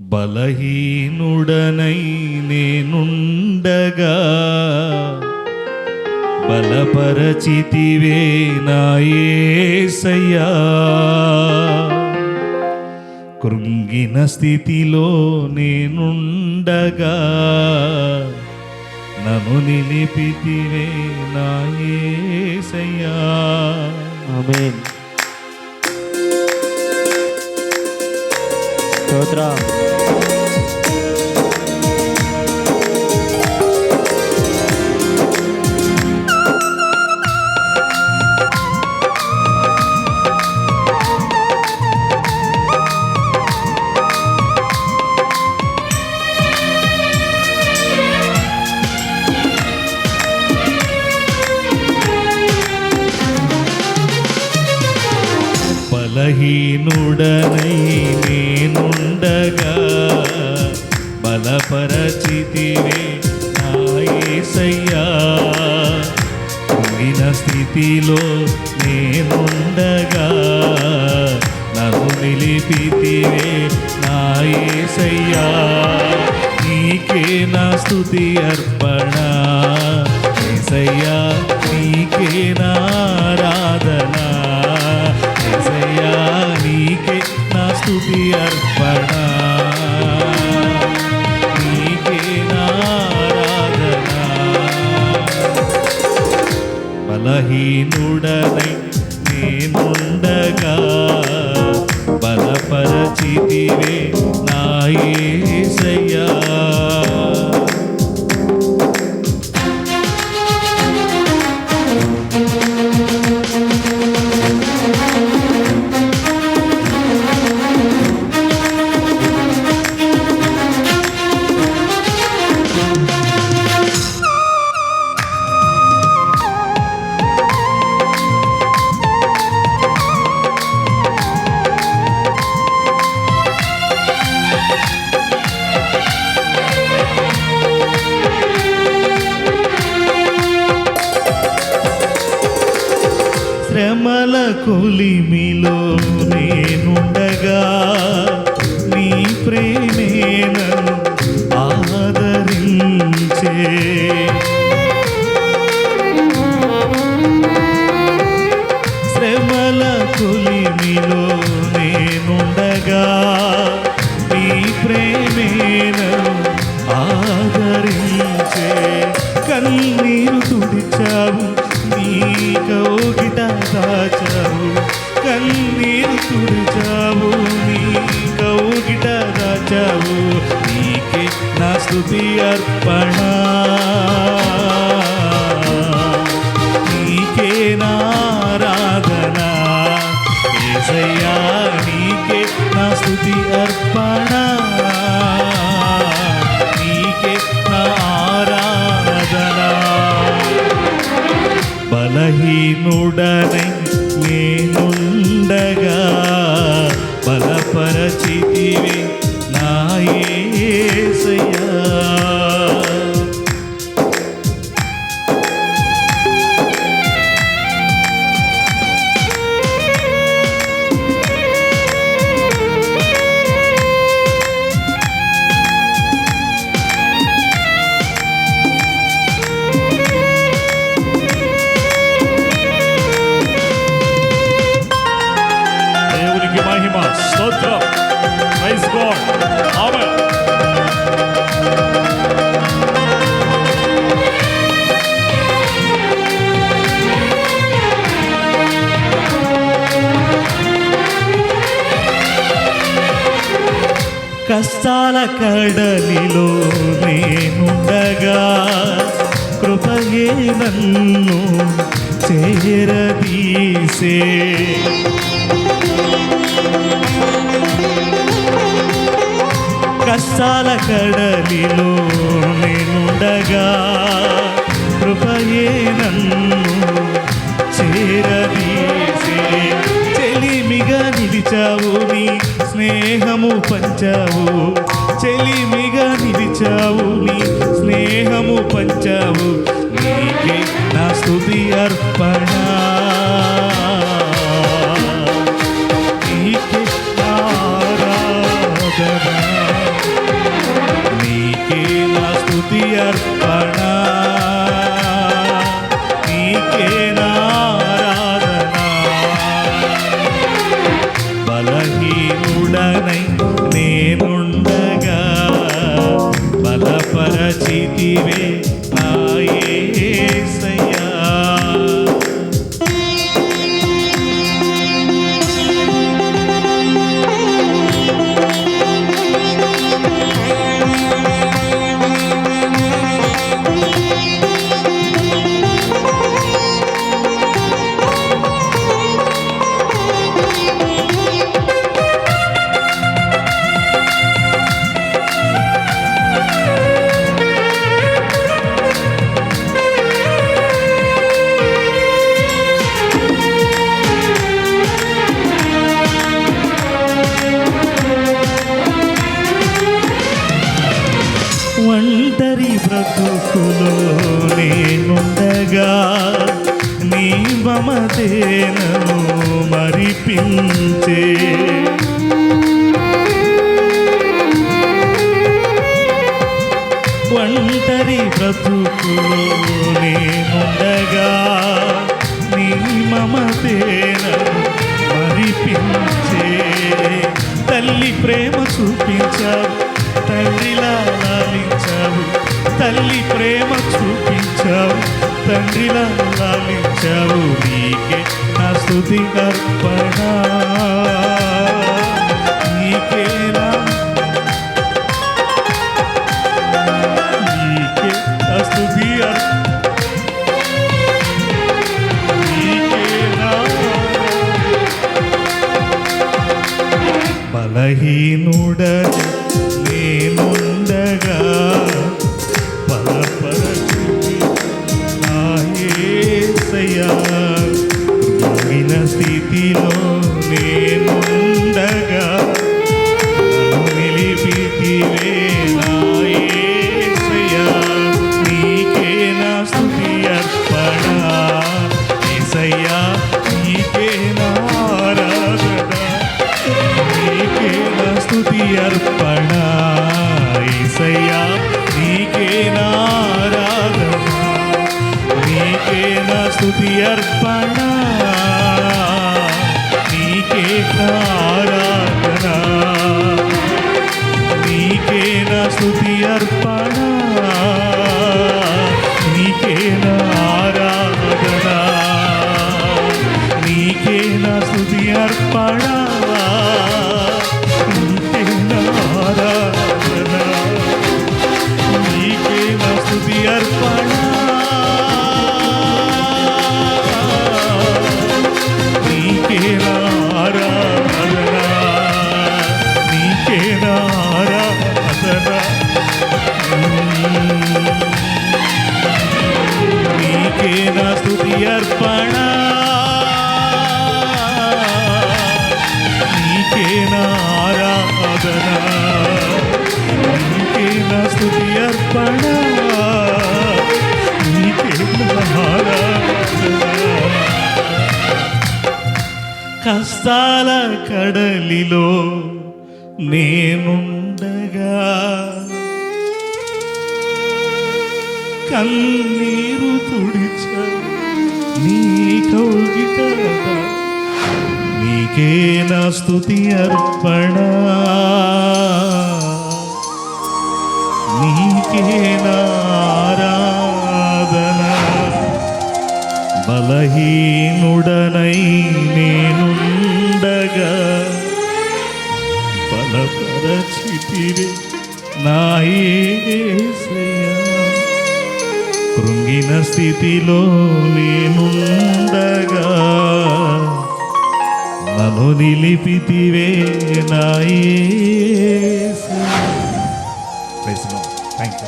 బలహీనుడనై నేనుండగా బలపరచితివే నాయసయ్యా. కృంగిన స్థితిలో నేనుండగా నను నిలిపితివే నాయసయ్యా. ఆమేన్. స్తోత్రం. బలహీనుడనై నేనుండగా బలపరచితివే నాయసయ్యా. కుంగిన స్థితిలో నేనుండగా నన్ను నిలిపితివే నాయసయ్యా. నీకే నా స్థుతి అర్పణ. ఏసయ్యా నీకే నా స్థుతి అర్పణ. నీకే నా బలహీనుడనై నేనుండగా బలపరచితివే నాయే సయ్యా శ్రమల కొలిమిలో నేనుండగా నీ ప్రేమే నన్ను ఆదరించే. శ్రమల కొలిమిలో నేనుండగా నీ ప్రేమే నన్ను ఆదరించే. కన్నీరు తుడిచావు కౌగిట దాచావు కన్నీరు తుడిచావు నీ కౌగిట దాచావు నీకే నా స్థుతి అర్పణ. Lord. Amen. కష్టాల కడలిలో నేనుండగా కృపయే నన్ను చేరదీసే కష్టాల కడలిలో నేనుండగా కృపయే నన్ను చేరదీసే. చెలిమిగా నిలిచావు నీ స్నేహము పంచావు. Parnassus. నడిపించే ఒంటరి బ్రతుకులో నేనుండగా నీ మమతేన మరిపించే. తల్లి ప్రేమ చూపించావు తండ్రిలా తల్లి ప్రేమ చూపించావు తండ్రిలా లాలించావు నీకే నా స్థుతి అర్పణ. కృంగిన స్థితిలో నేనుండగా నిలిపితివే నీకే నా స్తుతి అర్పణ. యేసయ్యా, నీకే నా నీకే నా అర్పణ. నీకే నీకే నా అర్పణ స్థుతి అర్పణ. నీకేనా ఆరాధన? నీకేనా స్థుతి అర్పణ? నీకేనా ఆరాధన? నీకేనా స్థుతి అర్పణ? నీకే నా అర్పణ. నీకే ఆరాధన? నీకే నా అర్పణ? కష్టాల కడలిలో నేనుండగా కన్నీరు తుడిచ నీ కౌగిట నీకే నా స్తుతి అర్పణ నీకే నా బలహీనుడనై నేనుండగా బలపరచితిరి నా యేసయ్యా. కృంగిన స్థితిలో నేనుండగా నను నిలిపితివే నాయే థ్యాంక్ యూ